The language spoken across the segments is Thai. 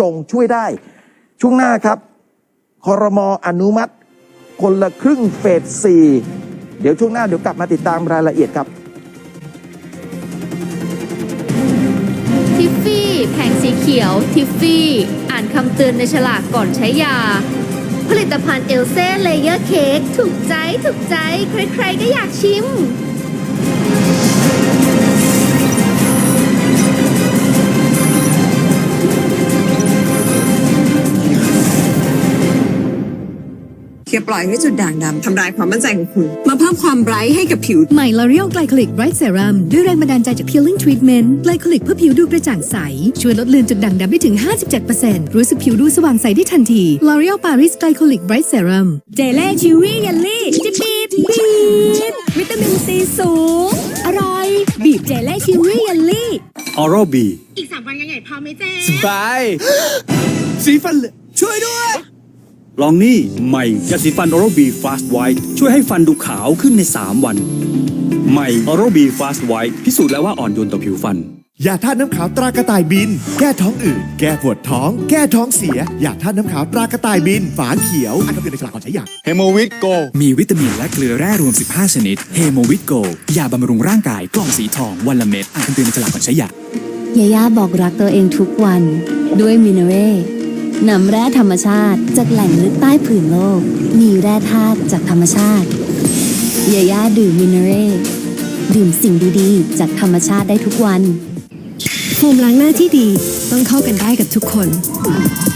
จงช่วยได้ ช่วงหน้าครับคอรมออนุมัติ คนละครึ่งเฟสสี่เดี๋ยวช่วงหน้าเดี๋ยวกลับมาติดตามรายละเอียดครับทิฟฟี่แผงสีเขียว ทิฟฟี่ อ่านคำเตือนในฉลากก่อนใช้ยา ผลิตภัณฑ์เอลเซ่เลเยอร์เค้กถูกใจ ถูกใจ ใครๆก็อยากชิม อย่าปล่อยให้จุดด่างดำทำลายความมั่นใจของคุณ มาเพิ่มความไบรท์ให้กับผิว ใหม่ L'Oreal Glycolic Bright Serum ด้วยแรงบันดาลใจจาก Peeling Treatment Glycolic เพื่อผิวดูกระจ่างใส ช่วยลดเลือนจุดด่างดำได้ถึง 57%รู้สึกผิวดูสว่างใสได้ทันที L'Oreal Paris Glycolic Bright Serum เจเล่ชิวี่เยลลี่จิบบีบบีบวิตามินซีสูง อร่อย บีบเจเล่ชิวี่เยลลี่ ออรัลบีอีกสามวันใหญ่ๆพอไหมเจ๊สบาย สีฟันเหลอช่วยด้วย ลองนี่ใหม่ยาสีฟันออรัลบีฟาสต์ไวท์ช่วยให้ฟันดูขาวขึ้นใน 3 วัน ใหม่ออรัลบีฟาสต์ไวท์พิสูจน์แล้วว่าอ่อนโยนต่อผิวฟัน ยาธาตุน้ำขาวตรากระต่ายบิน แก้ท้องอืดแก้ปวดท้อง แก้ท้องเสีย ยาธาตุน้ำขาวตรากระต่ายบิน ฝาเขียวอ่านคำเตือนในฉลากก่อนใช้ยาเฮโมวิตโกมีวิตามินและเกลือแร่รวม 15 ชนิดเฮโมวิตโกยาบำรุงร่างกายกล่องสีทองวันละเม็ดอ่านคำเตือนในฉลากก่อนใช้ยายาย่าบอกรักตัวเองทุกวันด้วยมินเนเร่ นำแร่ธรรมชาติ จากแหล่งลึกใต้ผืนโลก มีแร่ธาตุจากธรรมชาติยาย่าดื่มมินเนเร่ดื่มสิ่งดีๆ จากธรรมชาติได้ทุกวันโฟมล้างหน้าที่ดีต้องเข้ากันได้กับทุกคน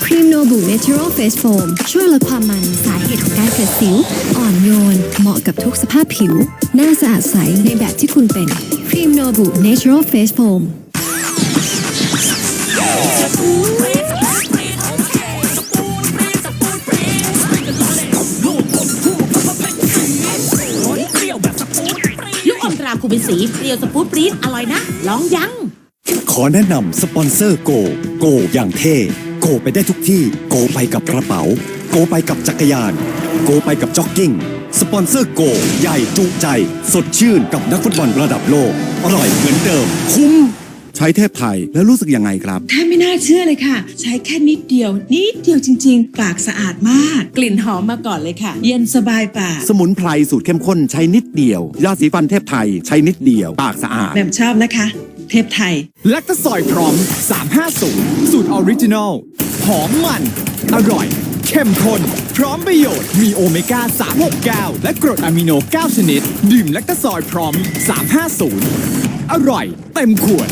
พรีมโนบุเนเชอรัลเฟสโฟมช่วยลดความมันสาเหตุของการเกิดสิว อ่อนโยน เหมาะกับทุกสภาพผิว หน้าสะอาดใสในแบบที่คุณเป็นพรีมโนบุเนเชอรัลเฟสโฟม คูเป็นสีเปรี้ยวสปูตปรี๊ดอร่อยนะ ลองยัง ขอแนะนำสปอนเซอร์โก โกอย่างเท่ โกไปได้ทุกที่ โกไปกับกระเป๋า โกไปกับจักรยาน โกไปกับจ็อกกิ้ง สปอนเซอร์โก ใหญ่จุใจ สดชื่นกับนักฟุตบอลระดับโลก อร่อยเหมือนเดิม คุ้ม ใช้เทพไทยแล้วรู้สึกยังไงครับ แทบไม่น่าเชื่อเลยค่ะ ใช้แค่นิดเดียว นิดเดียวจริง ๆ ปากสะอาดมาก กลิ่นหอมมาก่อนเลยค่ะ เย็นสบายปาก สมุนไพรสูตรเข้มข้นใช้นิดเดียวยาสีฟันเทพไทยใช้นิดเดียว ปากสะอาดแบบชอบนะคะ เทพไทยแลคตาซอยพร้อม 350 สูตรออริจินอลหอมมัน อร่อยเข้มข้นพร้อมประโยชน์ มีโอเมก้า 369 และกรดอะมิโน 9 ชนิด ดื่มแลคตาซอยพร้อม 350 อร่อย เต็มขวด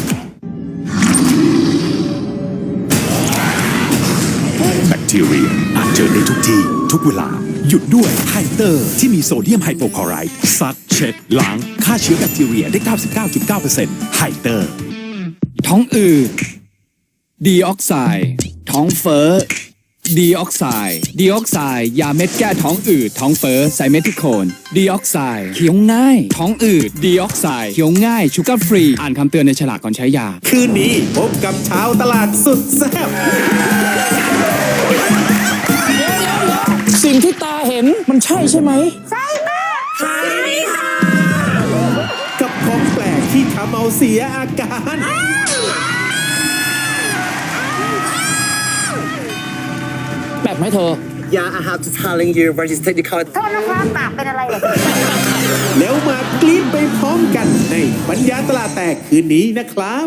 แบคทีเรียอาจเจอได้ทุกที่ ทุกเวลา หยุดด้วยไฮเตอร์ ที่มีโซเดียมไฮโปคลอไรด์ซักเช็ดล้างฆ่าเชื้อแบคทีเรียได้ 99.9%ไฮเตอร์ ท้องอืดดีออกไซด์ท้องเฟ้อ ดีออกไซด์ดีออกไซด์ยาเม็ดแก้ท้องอืด ท้องเฟ้อไซเมทิโคนดีออกไซด์เคี้ยวง่าย ท้องอืดดีออกไซด์เคี้ยวง่ายชูการ์ฟรี อ่านคำเตือนในฉลากก่อนใช้ยา คืนนี้พบกับชาวตลาดสุดแซ่บสิ่งที่ตาเห็นมันใช่ใช่ไหม กับของแปลกที่ทำเอาเสียอาการ แบบไหมเธอ Yeah I have to telling you what is technical โทษนะคะปากเป็นอะไรเหรอแล้วมากรี๊ดไปพร้อมกันในปัญญาตลาดแตกคืนนี้นะครับ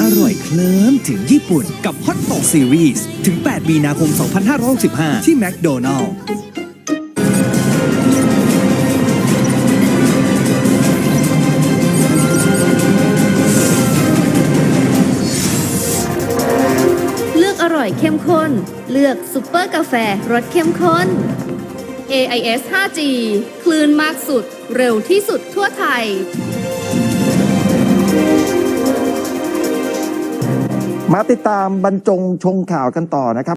อร่อยเคลิ้มถึงญี่ปุ่นกับฮอต o อกซีรีส์ถึง 8 มีนาคม 2565 ที่แมคโดนัลล์ ร่อยเข้มข้น เลือกซุปเปอร์กาแฟรสเข้มข้น AIS 5G คลื่นมากสุด เร็วที่สุดทั่วไทย มาติดตามบรรจงชงข่าวกันต่อนะครับ